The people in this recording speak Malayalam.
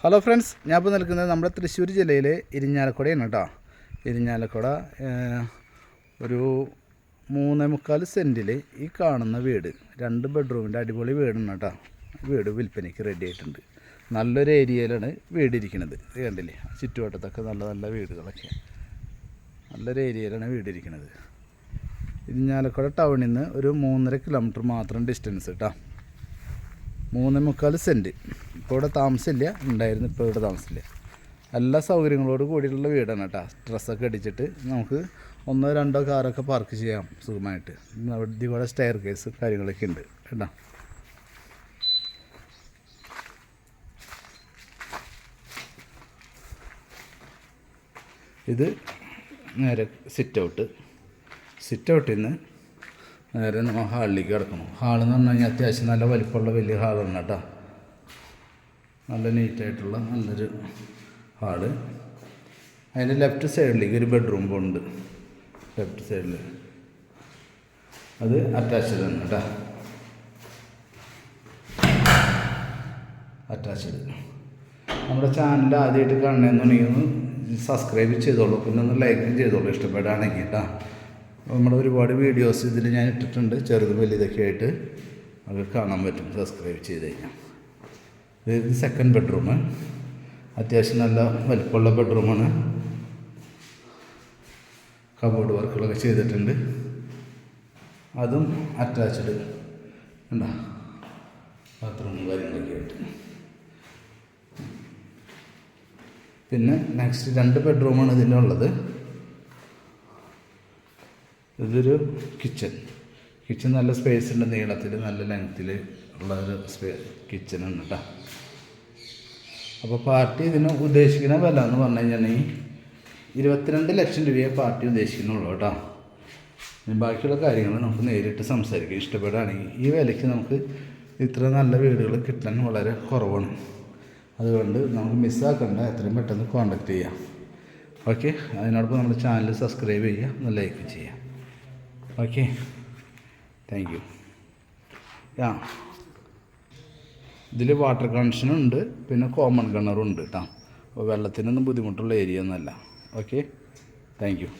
ഹലോ ഫ്രണ്ട്സ് ഞാൻ ഇപ്പോൾ നിൽക്കുന്നത് നമ്മുടെ തൃശ്ശൂർ ജില്ലയിലെ ഇരിഞ്ഞാലക്കുടയാണ് കേട്ടോ. ഇരിഞ്ഞാലക്കുട ഒരു മൂന്നേ മുക്കാൽ സെന്റിൽ ഈ കാണുന്ന വീട് രണ്ട് ബെഡ്റൂമിന്റെ അടിപൊളി വീടാണ് കേട്ടോ. വീട് വിൽപ്പനയ്ക്ക് റെഡി ആയിട്ടുണ്ട്. നല്ലൊരു ഏരിയയിലാണ് വീട് ഇരിക്കുന്നത് കണ്ടില്ലേ? ചുറ്റുവട്ടത്തൊക്കെ നല്ല നല്ല വീടുകളൊക്കെ. നല്ലൊരു ഏരിയയിലാണ് വീട് ഇരിക്കുന്നത് ഇരിഞ്ഞാലക്കുട ടൗണിൽ നിന്ന് ഒരു മൂന്നര കിലോമീറ്റർ മാത്രം ഡിസ്റ്റൻസ് കേട്ടോ മൂന്നേ മുക്കാൽ സെന്റ് ഇപ്പോൾ ഇവിടെ താമസമില്ല ഉണ്ടായിരുന്നു ഇപ്പോൾ ഇവിടെ താമസമില്ല. എല്ലാ സൗകര്യങ്ങളോട് കൂടിയിട്ടുള്ള വീടാണ് കേട്ടോ. ഡ്രസ്സൊക്കെ അടിച്ചിട്ട് നമുക്ക് ഒന്നോ രണ്ടോ കാറൊക്കെ പാർക്ക് ചെയ്യാം സുഖമായിട്ട്. അവിടെ കൂടെ സ്റ്റെയർ കേസ് കാര്യങ്ങളൊക്കെ ഉണ്ട് കേട്ടോ. ഇത് നേരെ സിറ്റ് ഔട്ട് സിറ്റ് ഔട്ടിൽ നിന്ന് നേരെ നമ്മൾ ഹാളിലേക്ക് കിടക്കണം ഹാളെന്ന് പറഞ്ഞു കഴിഞ്ഞാൽ അത്യാവശ്യം നല്ല വലിപ്പമുള്ള വലിയ ഹാളാണ് കേട്ടോ. നല്ല നീറ്റായിട്ടുള്ള നല്ലൊരു ഹാൾ അതിന്റെ ലെഫ്റ്റ് സൈഡിലേക്ക് ഒരു ബെഡ്റൂം ഉണ്ട്. ലെഫ്റ്റ് സൈഡിൽ. അത് അറ്റാച്ച്ഡ് ആണ് കേട്ടോ അറ്റാച്ച്ഡ് നമ്മുടെ ചാനൽ ആദ്യമായിട്ട് കാണണമെന്നുണ്ടെങ്കിൽ ഒന്ന് സബ്സ്ക്രൈബ് ചെയ്തോളൂ. പിന്നെ ഒന്ന് ലൈക്കും ചെയ്തോളൂ ഇഷ്ടപ്പെടുകയാണെങ്കിൽ കേട്ടോ നമ്മുടെ ഒരുപാട് വീഡിയോസ് ഇതിൽ ഞാൻ ഇട്ടിട്ടുണ്ട്. ചെറുത് വലുതൊക്കെ ആയിട്ട്. അത് കാണാൻ പറ്റും. സബ്സ്ക്രൈബ് ചെയ്ത് കഴിഞ്ഞാൽ. ഇത് സെക്കൻഡ് ബെഡ്റൂം അത്യാവശ്യം നല്ല വലിപ്പമുള്ള ബെഡ്റൂമാണ് കബോർഡ് വർക്കുകളൊക്കെ ചെയ്തിട്ടുണ്ട്. അതും അറ്റാച്ച്ഡ് ഉണ്ടോ ബാത്റൂമും കാര്യങ്ങളൊക്കെ ആയിട്ട്. പിന്നെ നെക്സ്റ്റ് രണ്ട് ബെഡ്റൂമാണ് ഇതിന്റെ ഉള്ളത്. ഇതൊരു കിച്ചൺ കിച്ചൺ നല്ല സ്പേസ് ഉണ്ട് നീളത്തിൽ നല്ല ലെങ്ത്തിൽ ഉള്ള ഒരു സ്പേ കിച്ചണാണ് കേട്ടോ അപ്പോൾ പാർട്ടി ഇതിന് ഉദ്ദേശിക്കുന്ന വില എന്ന് പറഞ്ഞു കഴിഞ്ഞാൽ ഇരുപത്തിരണ്ട് ലക്ഷം രൂപയെ പാർട്ടി ഉദ്ദേശിക്കുന്നുള്ളൂ കേട്ടോ ബാക്കിയുള്ള കാര്യങ്ങൾ നമുക്ക് നേരിട്ട് സംസാരിക്കാം. ഇഷ്ടപ്പെടുകയാണെങ്കിൽ ഈ വിലയ്ക്ക് നമുക്ക് ഇത്ര നല്ല വീടുകൾ കിട്ടാൻ വളരെ കുറവാണ്. അതുകൊണ്ട് നമുക്ക് മിസ്സാക്കണ്ട എത്രയും പെട്ടെന്ന് കോൺടാക്റ്റ് ചെയ്യാം. ഓക്കെ അതിനോടൊപ്പം നമ്മുടെ ചാനൽ സബ്സ്ക്രൈബ് ചെയ്യുക. ഒന്ന് ലൈക്ക് ചെയ്യുക. ഓക്കെ താങ്ക് യു ആ. ഇതിൽ വാട്ടർ കണക്ഷൻ ഉണ്ട് പിന്നെ കോമൺ കിണറും ഉണ്ട് കേട്ടോ അപ്പോൾ വെള്ളത്തിനൊന്നും ബുദ്ധിമുട്ടുള്ള ഏരിയ ഒന്നുമല്ല. Okay thank you